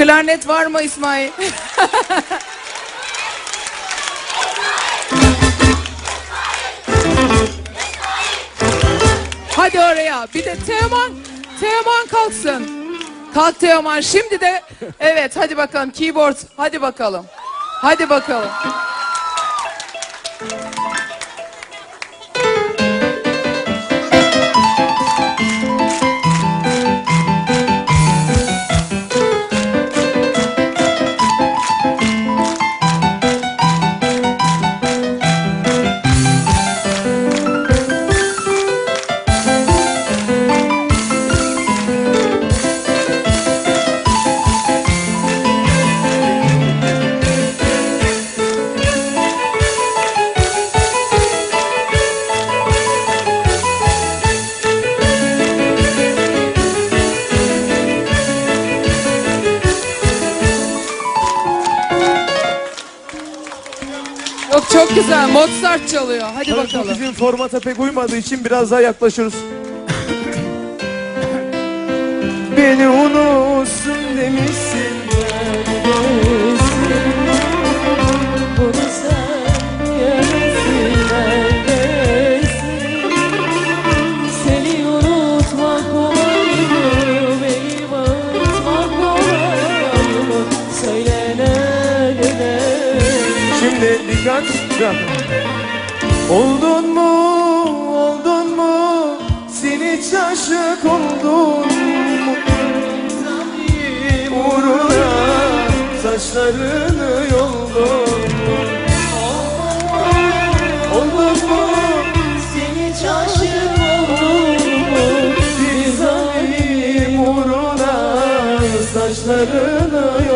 Klarnet var mı İsmail? Hadi oraya. Bir de Teoman, Teoman kalksın. Kalk Teoman. Şimdi de evet hadi bakalım keyboard. Hadi bakalım. Hadi bakalım. Yok çok güzel. Mozart çalıyor. Hadi Tabii bu bakalım. bizim formata pek uymadığı için biraz daha yaklaşıyoruz. Beni unutsun demişsin. Şimdi dikkat. Oldun mu, oldun mu? Sen hiç aşık oldun mu? Uğruna saçlarını yoldun mu? Oldun mu? Seni hiç aşık zalim uğruna saçlarını